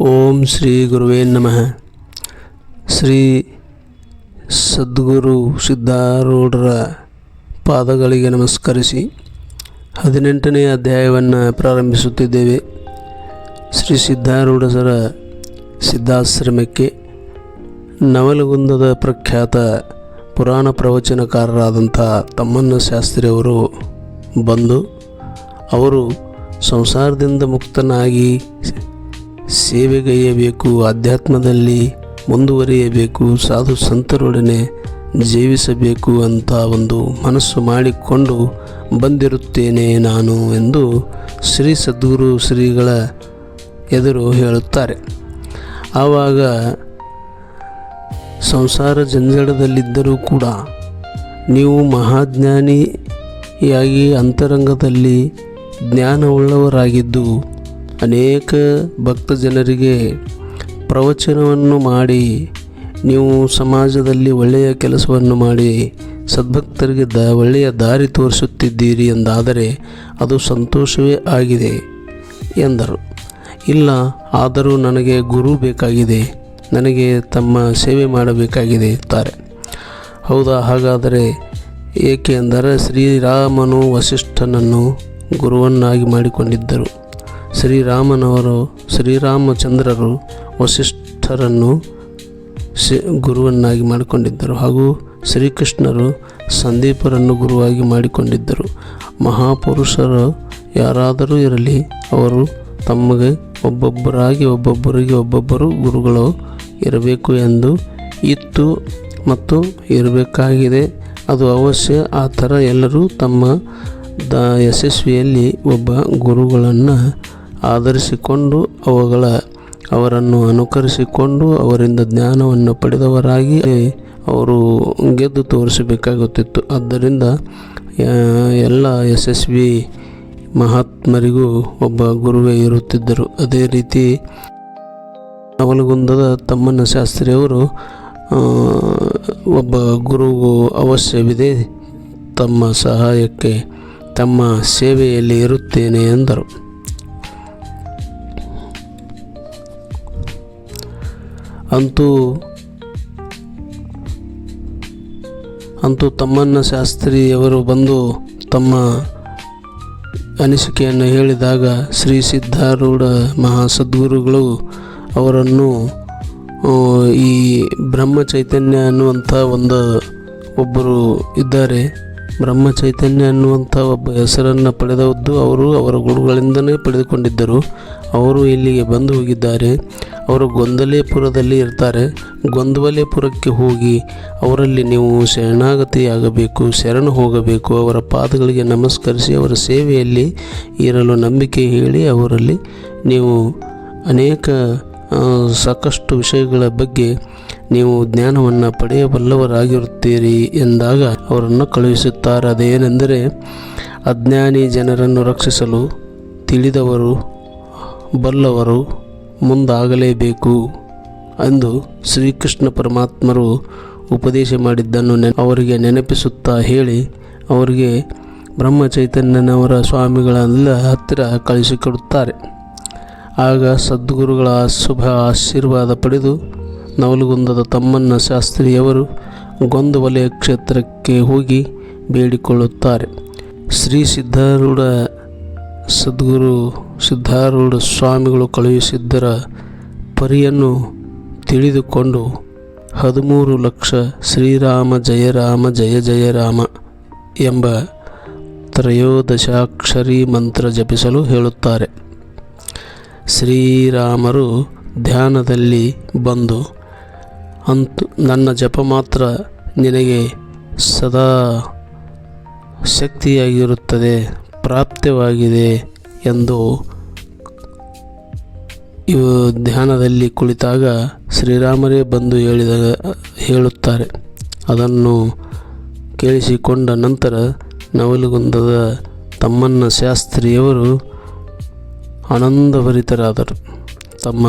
ಓಂ ಶ್ರೀ ಗುರುವೇ ನಮಃ. ಶ್ರೀ ಸದ್ಗುರು ಸಿದ್ಧಾರೂಢರ ಪಾದಗಳಿಗೆ ನಮಸ್ಕರಿಸಿ ಹದಿನೆಂಟನೇ ಅಧ್ಯಾಯವನ್ನು ಪ್ರಾರಂಭಿಸುತ್ತಿದ್ದೇವೆ. ಶ್ರೀ ಸಿದ್ಧಾರೂಢರ ಸಿದ್ಧಾಶ್ರಮಕ್ಕೆ ನವಲಗುಂದದ ಪ್ರಖ್ಯಾತ ಪುರಾಣ ಪ್ರವಚನಕಾರರಾದಂಥ ತಮ್ಮನ್ನ ಶಾಸ್ತ್ರಿಯವರು ಬಂದು ಅವರು ಸಂಸಾರದಿಂದ ಮುಕ್ತನಾಗಿ ಸೇವೆಗೈಯಬೇಕು, ಆಧ್ಯಾತ್ಮದಲ್ಲಿ ಮುಂದುವರಿಯಬೇಕು, ಸಾಧು ಸಂತರೊಡನೆ ಜೀವಿಸಬೇಕು ಅಂತ ಒಂದು ಮನಸ್ಸು ಮಾಡಿಕೊಂಡು ಬಂದಿರುತ್ತೇನೆ ನಾನು ಎಂದು ಶ್ರೀ ಸದ್ಗುರು ಶ್ರೀಗಳ ಎದುರು ಹೇಳುತ್ತಾರೆ. ಆವಾಗ ಸಂಸಾರ ಜಂಜಡದಲ್ಲಿದ್ದರೂ ಕೂಡ ನೀವು ಮಹಾಜ್ಞಾನಿಯಾಗಿ ಅಂತರಂಗದಲ್ಲಿ ಜ್ಞಾನವುಳ್ಳವರಾಗಿದ್ದು ಅನೇಕ ಭಕ್ತ ಜನರಿಗೆ ಪ್ರವಚನವನ್ನು ಮಾಡಿ, ನೀವು ಸಮಾಜದಲ್ಲಿ ಒಳ್ಳೆಯ ಕೆಲಸವನ್ನು ಮಾಡಿ, ಸದ್ಭಕ್ತರಿಗೆ ದ, ಒಳ್ಳೆಯ ದಾರಿ ತೋರಿಸುತ್ತಿದ್ದೀರಿ ಎಂದಾದರೆ ಅದು ಸಂತೋಷವೇ ಆಗಿದೆ ಎಂದರು. ಇಲ್ಲ, ಆದರೂ ನನಗೆ ಗುರು ಬೇಕಾಗಿದೆ, ನನಗೆ ತಮ್ಮ ಸೇವೆ ಮಾಡಬೇಕಾಗಿದೆ ತಾರೆ. ಹೌದಾ, ಹಾಗಾದರೆ ಏಕೆ ಎಂದರೆ ಶ್ರೀರಾಮನು ವಸಿಷ್ಠನನ್ನು ಗುರುವನ್ನಾಗಿ ಮಾಡಿಕೊಂಡಿದ್ದರು. ಶ್ರೀರಾಮನವರು, ಶ್ರೀರಾಮಚಂದ್ರರು ವಸಿಷ್ಠರನ್ನು ಗುರುವನ್ನಾಗಿ ಮಾಡಿಕೊಂಡಿದ್ದರು ಹಾಗೂ ಶ್ರೀಕೃಷ್ಣರು ಸಂದೀಪರನ್ನು ಗುರುವಾಗಿ ಮಾಡಿಕೊಂಡಿದ್ದರು. ಮಹಾಪುರುಷರು ಯಾರಾದರೂ ಇರಲಿ, ಅವರು ತಮಗೆ ಒಬ್ಬೊಬ್ಬರಾಗಿ ಒಬ್ಬೊಬ್ಬರಿಗೆ ಒಬ್ಬೊಬ್ಬರು ಗುರುಗಳು ಇರಬೇಕು ಎಂದು ಇತ್ತು ಮತ್ತು ಇರಬೇಕಾಗಿದೆ. ಅದು ಅವಶ್ಯ, ಆ ಥರ ಎಲ್ಲರೂ ತಮ್ಮ ದ ಯಶಸ್ವಿಯಲ್ಲಿ ಒಬ್ಬ ಗುರುಗಳನ್ನು ಆಧರಿಸಿಕೊಂಡು ಅವುಗಳ, ಅವರನ್ನು ಅನುಕರಿಸಿಕೊಂಡು ಅವರಿಂದ ಜ್ಞಾನವನ್ನು ಪಡೆದವರಾಗಿ ಅವರು ಗೆದ್ದು ತೋರಿಸಬೇಕಾಗುತ್ತಿತ್ತು. ಆದ್ದರಿಂದ ಎಲ್ಲ ಯಶಸ್ವಿ ಮಹಾತ್ಮರಿಗೂ ಒಬ್ಬ ಗುರುವೇ ಇರುತ್ತಿದ್ದರು. ಅದೇ ರೀತಿ ಅವಲಗುಂದದ ತಮ್ಮನ ಶಾಸ್ತ್ರಿಯವರು ಒಬ್ಬ ಗುರುಗೂ ಅವಶ್ಯವಿದೆ ತಮ್ಮ ಸಹಾಯಕ್ಕೆ ತಮ್ಮ ಸೇವೆಯಲ್ಲಿ ಇರುತ್ತೇನೆ ಎಂದರು. ಅಂತೂ ಅಂತೂ ತಮ್ಮಣ್ಣ ಶಾಸ್ತ್ರಿಯವರು ಬಂದು ತಮ್ಮ ಅನಿಸಿಕೆಯನ್ನು ಹೇಳಿದಾಗ ಶ್ರೀ ಸಿದ್ಧಾರೂಢ ಮಹಾಸದ್ಗುರುಗಳು ಅವರನ್ನು ಈ ಬ್ರಹ್ಮ ಚೈತನ್ಯ ಅನ್ನುವಂಥ ಒಂದು ಒಬ್ಬರು ಇದ್ದಾರೆ. ಬ್ರಹ್ಮ ಚೈತನ್ಯ ಅನ್ನುವಂಥ ಒಬ್ಬ ಹೆಸರನ್ನು ಪಡೆದದ್ದು ಅವರು. ಅವರ ಗುರುಗಳಿಂದಲೇ ಪಡೆದುಕೊಂಡಿದ್ದರು. ಅವರು ಇಲ್ಲಿಗೆ ಬಂದು ಹೋಗಿದ್ದಾರೆ. ಅವರು ಗೊಂದಲೇಪುರದಲ್ಲಿ ಇರ್ತಾರೆ. ಗೊಂದವಲೇಪುರಕ್ಕೆ ಹೋಗಿ ಅವರಲ್ಲಿ ನೀವು ಶರಣಾಗತಿಯಾಗಬೇಕು, ಶರಣು ಹೋಗಬೇಕು, ಅವರ ಪಾದಗಳಿಗೆ ನಮಸ್ಕರಿಸಿ, ಅವರ ಸೇವೆಯಲ್ಲಿ ಇರಲು ನಂಬಿಕೆ ಹೇಳಿ ಅವರಲ್ಲಿ ನೀವು ಅನೇಕ ಸಾಕಷ್ಟು ವಿಷಯಗಳ ಬಗ್ಗೆ ನೀವು ಜ್ಞಾನವನ್ನು ಪಡೆಯಬಲ್ಲವರಾಗಿರುತ್ತೀರಿ ಎಂದಾಗ ಅವರನ್ನು ಕಳುಹಿಸುತ್ತಾರೆ. ಅದೇನೆಂದರೆ, ಅಜ್ಞಾನಿ ಜನರನ್ನು ರಕ್ಷಿಸಲು ತಿಳಿದವರು ಬಲ್ಲವರು ಮುಂದಾಗಲೇಬೇಕು ಎಂದು ಶ್ರೀಕೃಷ್ಣ ಪರಮಾತ್ಮರು ಉಪದೇಶ ಮಾಡಿದ್ದನ್ನು ನೆನ, ಅವರಿಗೆ ನೆನಪಿಸುತ್ತಾ ಹೇಳಿ, ಅವರಿಗೆ ಬ್ರಹ್ಮ ಚೈತನ್ಯನವರ ಹತ್ತಿರ ಕಳಿಸಿಕೊಡುತ್ತಾರೆ. ಆಗ ಸದ್ಗುರುಗಳ ಶುಭ ಆಶೀರ್ವಾದ ಪಡೆದು ನವಲಗುಂದದ ತಮ್ಮಣ್ಣ ಶಾಸ್ತ್ರಿಯವರು ಗೊಂದವಲಯ ಕ್ಷೇತ್ರಕ್ಕೆ ಹೋಗಿ ಬೇಡಿಕೊಳ್ಳುತ್ತಾರೆ. ಶ್ರೀ ಸಿದ್ಧಾರೂಢ ಸದ್ಗುರು ಸಿದ್ಧಾರೂಢ ಸ್ವಾಮಿಗಳು ಕಳುಹಿಸಿದ್ದರ ಪರಿಯನ್ನು ತಿಳಿದುಕೊಂಡು ಹದಿಮೂರು ಲಕ್ಷ ಶ್ರೀರಾಮ ಜಯ ರಾಮ ಜಯ ಜಯ ರಾಮ ಎಂಬ ತ್ರಯೋದಶಾಕ್ಷರಿ ಮಂತ್ರ ಜಪಿಸಲು ಹೇಳುತ್ತಾರೆ. ಶ್ರೀರಾಮರು ಧ್ಯಾನದಲ್ಲಿ ಬಂದು, ಅಂತು ನನ್ನ ಜಪ ಮಾತ್ರ ನಿನಗೆ ಸದಾ ಶಕ್ತಿಯಾಗಿರುತ್ತದೆ ಪ್ರಾಪ್ತವಾಗಿದೆ ಎಂದು ಇವು ಧ್ಯಾನದಲ್ಲಿ ಕುಳಿತಾಗ ಶ್ರೀರಾಮರೇ ಬಂದು ಹೇಳಿದ ಹೇಳುತ್ತಾರೆ. ಅದನ್ನು ಕೇಳಿಸಿಕೊಂಡ ನಂತರ ನವಲಗುಂದದ ತಮ್ಮಣ್ಣ ಶಾಸ್ತ್ರಿಯವರು ಆನಂದಭರಿತರಾದರು. ತಮ್ಮ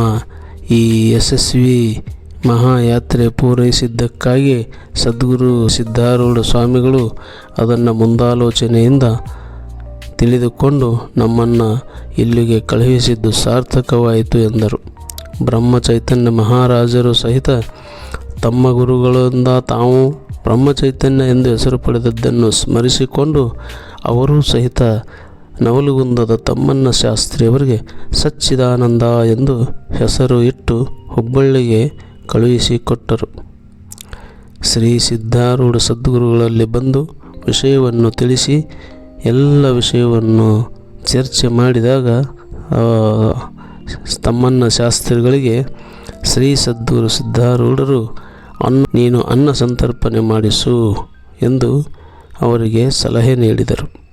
ಈ ಯಶಸ್ವಿ ಮಹಾಯಾತ್ರೆ ಪೂರೈಸಿದ್ದಕ್ಕಾಗಿ ಸದ್ಗುರು ಸಿದ್ಧಾರೂಢ ಸ್ವಾಮಿಗಳು ಅದನ್ನು ಮುಂದಾಲೋಚನೆಯಿಂದ ತಿಳಿದುಕೊಂಡು ನಮ್ಮನ್ನು ಇಲ್ಲಿಗೆ ಕಳುಹಿಸಿದ್ದು ಸಾರ್ಥಕವಾಯಿತು ಎಂದರು. ಬ್ರಹ್ಮಚೈತನ್ಯ ಮಹಾರಾಜರು ಸಹಿತ ತಮ್ಮ ಗುರುಗಳಿಂದ ತಾವು ಬ್ರಹ್ಮಚೈತನ್ಯ ಎಂದು ಹೆಸರು ಪಡೆದದ್ದನ್ನು ಸ್ಮರಿಸಿಕೊಂಡು ಅವರೂ ಸಹಿತ ನವಲುಗುಂದದ ತಮ್ಮಣ್ಣ ಶಾಸ್ತ್ರಿಯವರಿಗೆ ಸಚ್ಚಿದಾನಂದ ಎಂದು ಹೆಸರು ಇಟ್ಟು ಹುಬ್ಬಳ್ಳಿಗೆ ಕಳುಹಿಸಿಕೊಟ್ಟರು ಶ್ರೀ ಸಿದ್ಧಾರೂಢ ಸದ್ಗುರುಗಳಲ್ಲಿ ಬಂದು ವಿಷಯವನ್ನು ತಿಳಿಸಿ ಎಲ್ಲ ವಿಷಯವನ್ನು ಚರ್ಚೆ ಮಾಡಿದಾಗ ತಮ್ಮಣ್ಣ ಶಾಸ್ತ್ರಿಗಳಿಗೆ ಶ್ರೀ ಸದ್ಗುರು ಸಿದ್ಧಾರೂಢರು ಅನ್ನ, ನೀನು ಅನ್ನ ಸಂತರ್ಪಣೆ ಮಾಡಿಸು ಎಂದು ಅವರಿಗೆ ಸಲಹೆ ನೀಡಿದರು.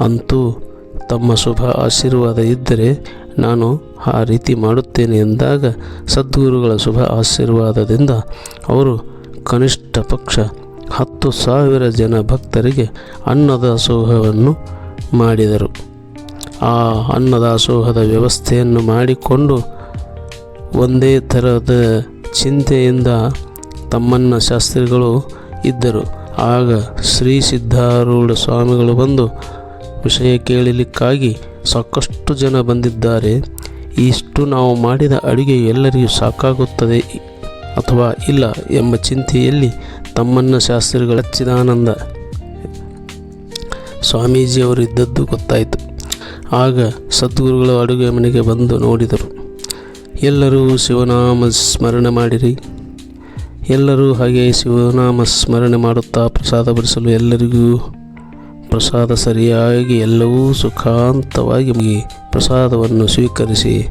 ಅಂತೂ ತಮ್ಮ ಶುಭ ಆಶೀರ್ವಾದ ಇದ್ದರೆ ನಾನು ಆ ರೀತಿ ಮಾಡುತ್ತೇನೆ ಎಂದಾಗ ಸದ್ಗುರುಗಳ ಶುಭ ಆಶೀರ್ವಾದದಿಂದ ಅವರು ಕನಿಷ್ಠ ಪಕ್ಷ ಹತ್ತು ಸಾವಿರ ಜನ ಭಕ್ತರಿಗೆ ಅನ್ನದಾಸೋಹವನ್ನು ಮಾಡಿದರು. ಆ ಅನ್ನದಾಸೋಹದ ವ್ಯವಸ್ಥೆಯನ್ನು ಮಾಡಿಕೊಂಡು ಒಂದೇ ಥರದ ಚಿಂತೆಯಿಂದ ತಮ್ಮನ್ನ ಶಾಸ್ತ್ರಿಗಳು ಇದ್ದರು. ಆಗ ಶ್ರೀ ಸಿದ್ಧಾರೂಢ ಸ್ವಾಮಿಗಳು ಬಂದು ವಿಷಯ ಕೇಳಲಿಕ್ಕಾಗಿ ಸಾಕಷ್ಟು ಜನ ಬಂದಿದ್ದಾರೆ. ಇಷ್ಟು ನಾವು ಮಾಡಿದ ಅಡುಗೆ ಎಲ್ಲರಿಗೂ ಸಾಕಾಗುತ್ತದೆ ಅಥವಾ ಇಲ್ಲ ಎಂಬ ಚಿಂತೆಯಲ್ಲಿ ತಮ್ಮನ್ನ ಶಾಸ್ತ್ರಿಗಳ ಚಿದಾನಂದ. ಸ್ವಾಮೀಜಿಯವರು ಇದ್ದದ್ದು ಗೊತ್ತಾಯಿತು. ಆಗ ಸದ್ಗುರುಗಳು ಅಡುಗೆ ಮನೆಗೆ ಬಂದು ನೋಡಿದರು. ಎಲ್ಲರೂ ಶಿವನಾಮ ಸ್ಮರಣೆ ಮಾಡಿರಿ. ಎಲ್ಲರೂ ಹಾಗೆ ಶಿವನಾಮ ಸ್ಮರಣೆ ಮಾಡುತ್ತಾ ಪ್ರಸಾದ ಬಡಿಸಲು ಎಲ್ಲರಿಗೂ ಪ್ರಸಾದ ಸರಿಯಾಗಿ ಎಲ್ಲವೂ ಸುಖಾಂತವಾಗಿ ಪ್ರಸಾದವನ್ನು ಸ್ವೀಕರಿಸಿ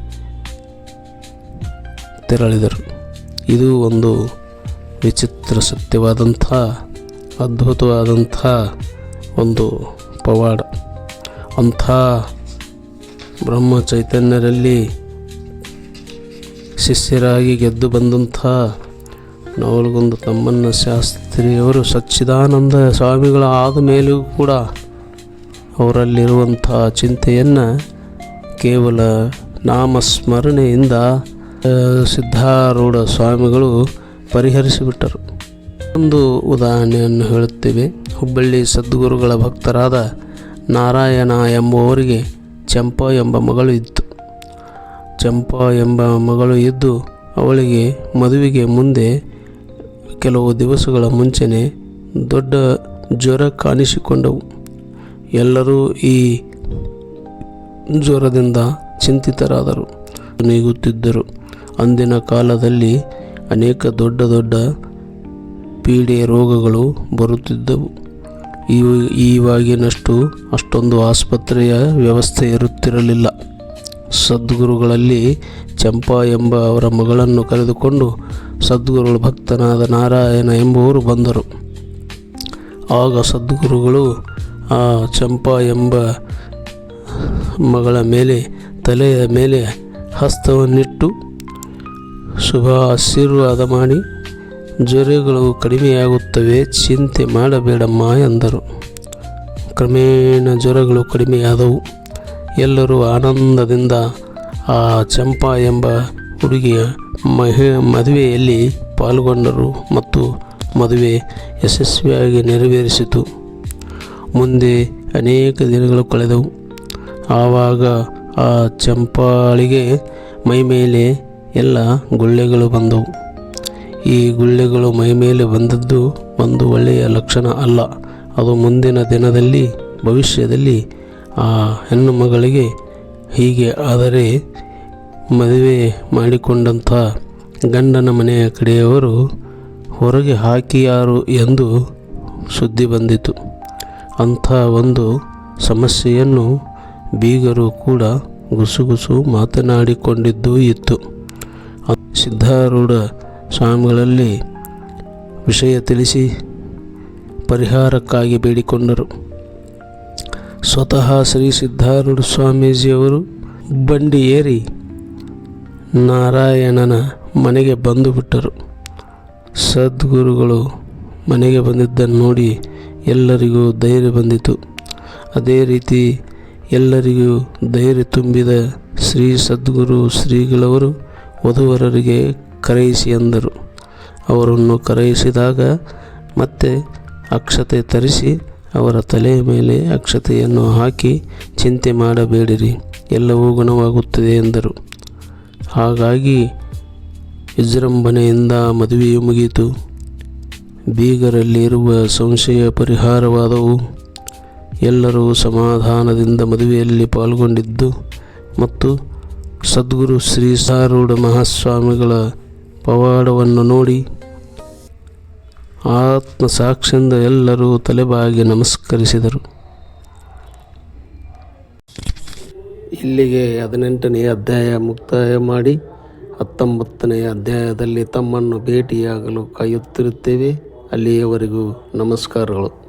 ತೆರಳಿದರು. ಇದು ಒಂದು ವಿಚಿತ್ರ ಸತ್ಯವಾದಂಥ, ಅದ್ಭುತವಾದಂಥ ಒಂದು ಪವಾಡ. ಅಂಥ ಬ್ರಹ್ಮ ಚೈತನ್ಯರಲ್ಲಿ ಶಿಷ್ಯರಾಗಿ ಗೆದ್ದು ಬಂದಂಥ ನವಲಗುಂದ ತಮ್ಮನ್ನ ಶಾಸ್ತ್ರಿಯವರು ಸಚ್ಚಿದಾನಂದ ಸ್ವಾಮಿಗಳ ಆದ ಮೇಲೂ ಕೂಡ ಅವರಲ್ಲಿರುವಂಥ ಚಿಂತೆಯನ್ನು ಕೇವಲ ನಾಮಸ್ಮರಣೆಯಿಂದ ಸಿದ್ಧಾರೂಢ ಸ್ವಾಮಿಗಳು ಪರಿಹರಿಸಿಬಿಟ್ಟರು. ಒಂದು ಉದಾಹರಣೆಯನ್ನು ಹೇಳುತ್ತೇವೆ. ಹುಬ್ಬಳ್ಳಿ ಸದ್ಗುರುಗಳ ಭಕ್ತರಾದ ನಾರಾಯಣ ಎಂಬುವವರಿಗೆ ಚಂಪಾ ಎಂಬ ಮಗಳು ಇತ್ತು ಚಂಪ ಎಂಬ ಮಗಳು ಇದ್ದು ಅವಳಿಗೆ ಮದುವೆಗೆ ಮುಂದೆ ಕೆಲವು ದಿವಸಗಳ ಮುಂಚೆನೆ ದೊಡ್ಡ ಜ್ವರ ಕಾಣಿಸಿಕೊಂಡವು. ಎಲ್ಲರೂ ಈ ಜ್ವರದಿಂದ ಚಿಂತಿತರಾದರು. ನೀಗುತ್ತಿದ್ದರು ಅಂದಿನ ಕಾಲದಲ್ಲಿ ಅನೇಕ ದೊಡ್ಡ ದೊಡ್ಡ ಪೀಡೆ ರೋಗಗಳು ಬರುತ್ತಿದ್ದವು. ಇವು ಈವಾಗಿನಷ್ಟು ಅಷ್ಟೊಂದು ಆಸ್ಪತ್ರೆಯ ವ್ಯವಸ್ಥೆ ಇರುತ್ತಿರಲಿಲ್ಲ. ಸದ್ಗುರುಗಳಲ್ಲಿ ಚಂಪಾ ಎಂಬ ಅವರ ಮಗಳನ್ನು ಕರೆದುಕೊಂಡು ಸದ್ಗುರುಗಳ ಭಕ್ತನಾದ ನಾರಾಯಣ ಎಂಬುವರು ಬಂದರು. ಆಗ ಸದ್ಗುರುಗಳು ಆ ಚಂಪಾ ಎಂಬ ಮಗಳ ಮೇಲೆ, ತಲೆಯ ಮೇಲೆ ಹಸ್ತವನ್ನಿಟ್ಟು ಶುಭ ಆಶೀರ್ವಾದ ಮಾಡಿ, ಜ್ವರಗಳು ಕಡಿಮೆಯಾಗುತ್ತವೆ, ಚಿಂತೆ ಮಾಡಬೇಡಮ್ಮ ಎಂದರು. ಕ್ರಮೇಣ ಜ್ವರಗಳು ಕಡಿಮೆಯಾದವು. ಎಲ್ಲರೂ ಆನಂದದಿಂದ ಆ ಚಂಪಾ ಎಂಬ ಹುಡುಗಿಯ ಮಹಿ, ಮದುವೆಯಲ್ಲಿ ಪಾಲ್ಗೊಂಡರು ಮತ್ತು ಮದುವೆ ಯಶಸ್ವಿಯಾಗಿ ನೆರವೇರಿಸಿತು. ಮುಂದೆ ಅನೇಕ ದಿನಗಳು ಕಳೆದವು. ಆವಾಗ ಆ ಚಂಪಾಳಿಗೆ ಮೈಮೇಲೆ ಎಲ್ಲ ಗುಳ್ಳೆಗಳು ಬಂದವು. ಈ ಗುಳ್ಳೆಗಳು ಮೈಮೇಲೆ ಬಂದದ್ದು ಒಂದು ಒಳ್ಳೆಯ ಲಕ್ಷಣ ಅಲ್ಲ. ಅದು ಮುಂದಿನ ದಿನದಲ್ಲಿ, ಭವಿಷ್ಯದಲ್ಲಿ ಆ ಹೆಣ್ಣು ಮಗಳಿಗೆ ಹೀಗೆ ಆದರೆ ಮದುವೆ ಮಾಡಿಕೊಂಡಂಥ ಗಂಡನ ಮನೆಯ ಕಡೆಯವರು ಹೊರಗೆ ಹಾಕಿಯಾರು ಎಂದು ಸುದ್ದಿ ಬಂದಿತು. ಅಂಥ ಒಂದು ಸಮಸ್ಯೆಯನ್ನು ಬೀಗರು ಕೂಡ ಗುಸುಗುಸು ಮಾತನಾಡಿಕೊಂಡಿದ್ದೂ ಇತ್ತು. ಸಿದ್ಧಾರೂಢ ಸ್ವಾಮಿಗಳಲ್ಲಿ ವಿಷಯ ತಿಳಿಸಿ ಪರಿಹಾರಕ್ಕಾಗಿ ಬೇಡಿಕೊಂಡರು. ಸ್ವತಃ ಶ್ರೀ ಸಿದ್ಧಾರೂಢ ಸ್ವಾಮೀಜಿಯವರು ಬಂಡಿ ಏರಿ ನಾರಾಯಣನ ಮನೆಗೆ ಬಂದು ಬಿಟ್ಟರು. ಸದ್ಗುರುಗಳು ಮನೆಗೆ ಬಂದಿದ್ದನ್ನು ನೋಡಿ ಎಲ್ಲರಿಗೂ ಧೈರ್ಯ ಬಂದಿತು. ಅದೇ ರೀತಿ ಎಲ್ಲರಿಗೂ ಧೈರ್ಯ ತುಂಬಿದ ಶ್ರೀ ಸದ್ಗುರು ಶ್ರೀಗಳವರು ವಧುವರರಿಗೆ ಕರೆಯಿಸಿ ಎಂದರು ಅವರನ್ನು ಕರೆಯಿಸಿದಾಗ ಮತ್ತೆ ಅಕ್ಷತೆ ತರಿಸಿ ಅವರ ತಲೆಯ ಮೇಲೆ ಅಕ್ಷತೆಯನ್ನು ಹಾಕಿ ಚಿಂತೆ ಮಾಡಬೇಡಿರಿ, ಎಲ್ಲವೂ ಗುಣವಾಗುತ್ತದೆ ಎಂದರು. ಹಾಗಾಗಿ ವಿಜೃಂಭಣೆಯಿಂದ ಮದುವೆಯು ಮುಗಿಯಿತು. ಬೀಗರಲ್ಲಿರುವ ಸಂಶಯ ಪರಿಹಾರವಾದವು. ಎಲ್ಲರೂ ಸಮಾಧಾನದಿಂದ ಮದುವೆಯಲ್ಲಿ ಪಾಲ್ಗೊಂಡಿದ್ದು ಮತ್ತು ಸದ್ಗುರು ಶ್ರೀ ಸಾರೂಢ ಮಹಾಸ್ವಾಮಿಗಳ ಪವಾಡವನ್ನು ನೋಡಿ ಆತ್ಮಸಾಕ್ಷಿಯಿಂದ ಎಲ್ಲರೂ ತಲೆಬಾಗಿ ನಮಸ್ಕರಿಸಿದರು. ಇಲ್ಲಿಗೆ ಹದಿನೆಂಟನೆಯ ಅಧ್ಯಾಯ ಮುಕ್ತಾಯ ಮಾಡಿ ಹತ್ತೊಂಬತ್ತನೆಯ ಅಧ್ಯಾಯದಲ್ಲಿ ತಮ್ಮನ್ನು ಭೇಟಿಯಾಗಲು ಕಾಯುತ್ತಿರುತ್ತೇವೆ. ಅಲ್ಲಿಯವರೆಗೂ ನಮಸ್ಕಾರಗಳು.